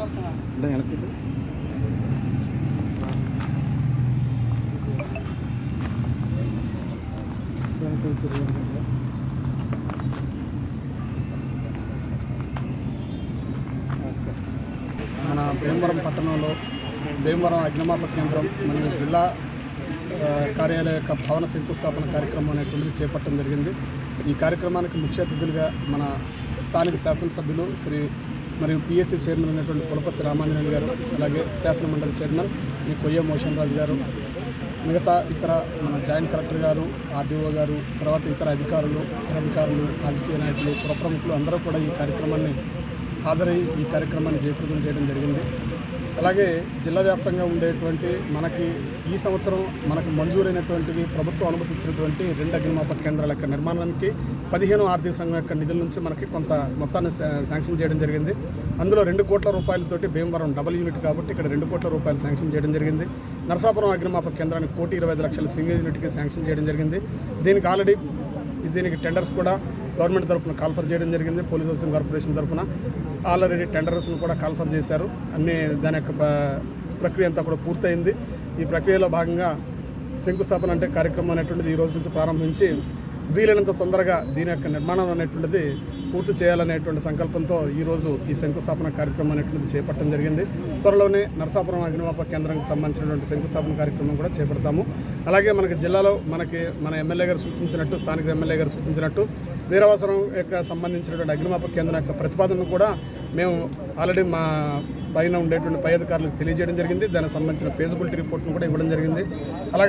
అంటే వెనక్కి మన భీమవరం పట్టణంలో భీమవరం అగ్నిమాపక కేంద్రం మన జిల్లా కార్యాలయ యొక్క భవన శంకుస్థాపన కార్యక్రమం అనేటువంటిది చేపట్టడం జరిగింది. ఈ కార్యక్రమానికి ముఖ్య అతిథులుగా మన స్థానిక శాసనసభ్యులు శ్రీ మరియు పిఎస్సీ చైర్మన్ అయినటువంటి పులపతి రామాంజనేయులు గారు అలాగే శాసన మండలి చైర్మన్ శ్రీ కొయ్య మోషన్ రాజు గారు మిగతా ఇతర మన జాయింట్ కలెక్టర్ గారు ఆర్డీఓ గారు తర్వాత ఇతర అధికారులు అధికారులు రాజకీయ నాయకులు పురప్రముఖులు అందరూ కూడా ఈ కార్యక్రమాన్ని హాజరై ఈ కార్యక్రమాన్ని జయప్రదం చేయడం జరిగింది. అలాగే జిల్లా వ్యాప్తంగా ఉండేటువంటి మనకి ఈ సంవత్సరం మనకు మంజూరైనటువంటివి ప్రభుత్వం అనుమతించినటువంటి రెండు అగ్నిమాపక కేంద్రాల యొక్క నిర్మాణానికి పదిహేను ఆర్థిక సంఘం యొక్క నిధుల నుంచి మనకి కొంత మొత్తాన్ని శా- శాంక్షన్ చేయడం జరిగింది. అందులో రెండు కోట్ల రూపాయలతోటి భీమవరం డబుల్ యూనిట్ కాబట్టి ఇక్కడ రెండు కోట్ల రూపాయలు శాంక్షన్ చేయడం జరిగింది. నరసాపురం అగ్నిమాపక కేంద్రానికి కోటి ఇరవై ఐదు లక్షల సింగిల్ యూనిట్కి శాంక్షన్ చేయడం జరిగింది. దీనికి ఆల్రెడీ దీనికి టెండర్స్ కూడా గవర్నమెంట్ తరఫున కాల్ఫర్ చేయడం జరిగింది. పోలీస్ హౌసింగ్ కార్పొరేషన్ తరఫున ఆల్రెడీ టెండర్స్ను కూడా కాల్ఫర్ చేశారు. అన్ని దాని యొక్క ప్రక్రియ అంతా కూడా పూర్తయింది. ఈ ప్రక్రియలో భాగంగా శంకుస్థాపన అంటే కార్యక్రమం అనేటువంటిది ఈ రోజు నుంచి ప్రారంభించి వీలైనంత తొందరగా దీని యొక్క నిర్మాణం అనేటువంటిది పూర్తి చేయాలనేటువంటి సంకల్పంతో ఈరోజు ఈ శంకుస్థాపన కార్యక్రమం అనేటువంటిది చేపట్టడం జరిగింది. త్వరలోనే నరసాపురం అగ్నిమాపక కేంద్రానికి సంబంధించినటువంటి శంకుస్థాపన కార్యక్రమం కూడా చేపడతాము. అలాగే మనకి జిల్లాలో మనకి మన ఎమ్మెల్యే గారు సూచించినట్టు స్థానిక ఎమ్మెల్యే గారు సూచించినట్టు వీరవసరం యొక్క సంబంధించినటువంటి అగ్నిమాపక కేంద్రం యొక్క ప్రతిపాదనను కూడా మేము ఆల్రెడీ మా పైన ఉండేటువంటి పై అధికారులకు తెలియజేయడం జరిగింది. దానికి సంబంధించిన ఫేజిబిలిటీ రిపోర్ట్ను కూడా ఇవ్వడం జరిగింది. అలాగే